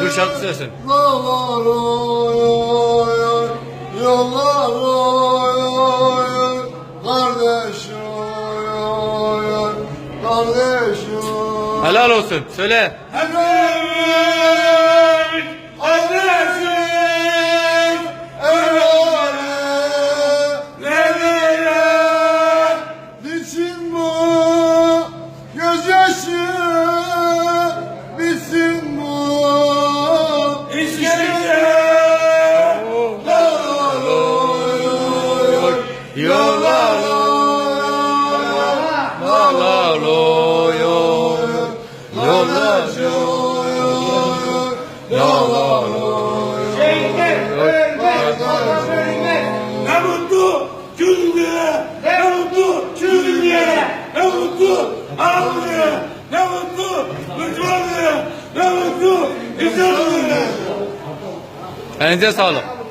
Dur şarkı söylesin. Yollar Helal olsun söyle. Helal. İslamlığa. Elinize sağlık.